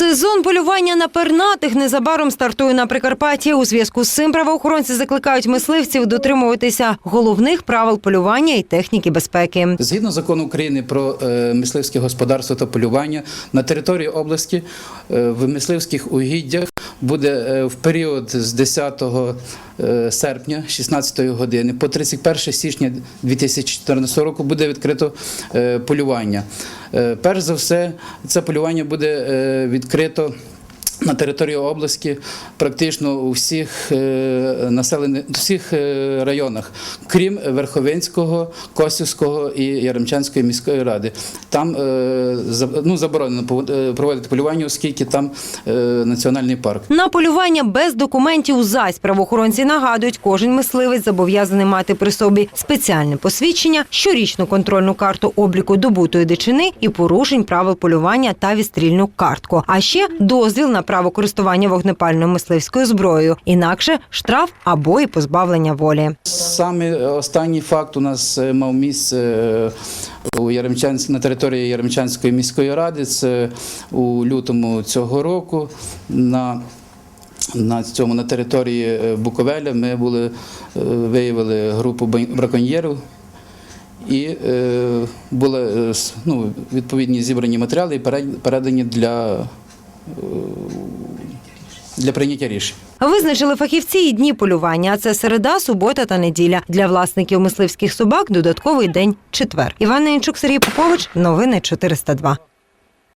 Сезон полювання на пернатих незабаром стартує на Прикарпатті. У зв'язку з цим правоохоронці закликають мисливців дотримуватися головних правил полювання і техніки безпеки. Згідно закону України про е, мисливське господарство та полювання на території області е, в мисливських угіддях буде е, в період з 10 е, серпня 16 години по 31 січня 2014 року буде відкрито е, полювання. Перш за все, це полювання буде відкрито. На території області практично у всіх е, населених всіх е, районах, крім Верховинського, Косівського і Яремчанської міської ради. Там е, ну, заборонено проводити полювання, оскільки там національний парк. На полювання без документів зась правоохоронці нагадують, кожен мисливець зобов'язаний мати при собі спеціальне посвідчення, щорічну контрольну карту обліку добутої дичини і порушень правил полювання та відстрільну картку. А ще дозвіл на право користування вогнепальною мисливською зброєю. Інакше штраф або і позбавлення волі. Саме останній факт у нас е, мав місце е, у Яремчанськ, на території Яремчанської міської ради. Це у лютому цього року. На на цьому на території е, Буковеля ми були виявили групу браконьєрів. І були ну, відповідні зібрані матеріали передані для, для прийняття рішень. Визначили фахівці і дні полювання. А це середа, субота та неділя. Для власників мисливських собак додатковий день четвер. Іван Ненчук, Сергій Попович. Новини 402.